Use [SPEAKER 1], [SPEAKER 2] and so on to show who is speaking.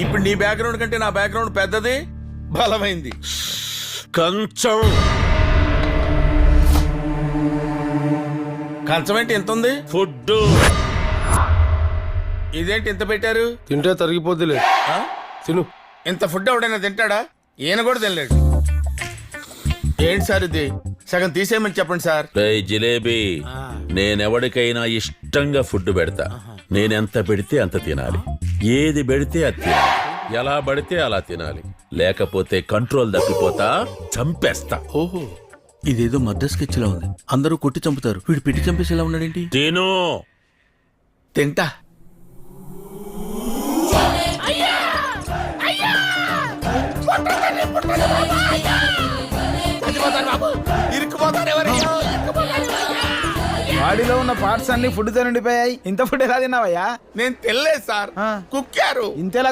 [SPEAKER 1] ఇప్పుడు నీ బ్యాక్గ్రౌండ్ కంటే నా బ్యాక్గ్రౌండ్ పెద్దది బలమైంది.
[SPEAKER 2] కంచం.
[SPEAKER 1] కంచం ఏంటి ఎంత ఉంది
[SPEAKER 2] ఫుడ్
[SPEAKER 1] ఇదేంటి ఇంత పెట్టారు?
[SPEAKER 3] తింటే తరిగిపోద్దిలే? తిను.
[SPEAKER 1] ఇంత ఫుడ్ ఎవడైనా తింటాడా? ఈయన కూడా తినలేడు. ఏంటి సార్ ఇది? సగం తీసేయమని చెప్పండి సార్.
[SPEAKER 2] జిలేబీ నేనెవడికైనా ఇష్టంగా ఫుడ్ పెడతా. నేనెంత పెడితే అంత తినాలి. ఏది పెడితే అది తినాలి. ఎలా పడితే అలా తినాలి. లేకపోతే కంట్రోల్ తప్పిపోతా చంపేస్తా.
[SPEAKER 1] ఓహో. ఇదేదో మద్ద స్కెచ్ లా ఉంది. అందరూ కొట్టి చంపుతారు. వీడు పిట్టి చంపేసేలా ఉన్నాడేంటి?
[SPEAKER 2] తిను.
[SPEAKER 1] తింటా.
[SPEAKER 4] బాడీలో ఉన్న పార్ట్స్ అన్ని ఫుడ్తో నిండిపోయాయి. ఇంత ఫుడ్ ఎలా తిన్నావయ్యా?
[SPEAKER 1] నేను తినలేదు సార్. కుక్కారు.
[SPEAKER 4] ఇంతేలా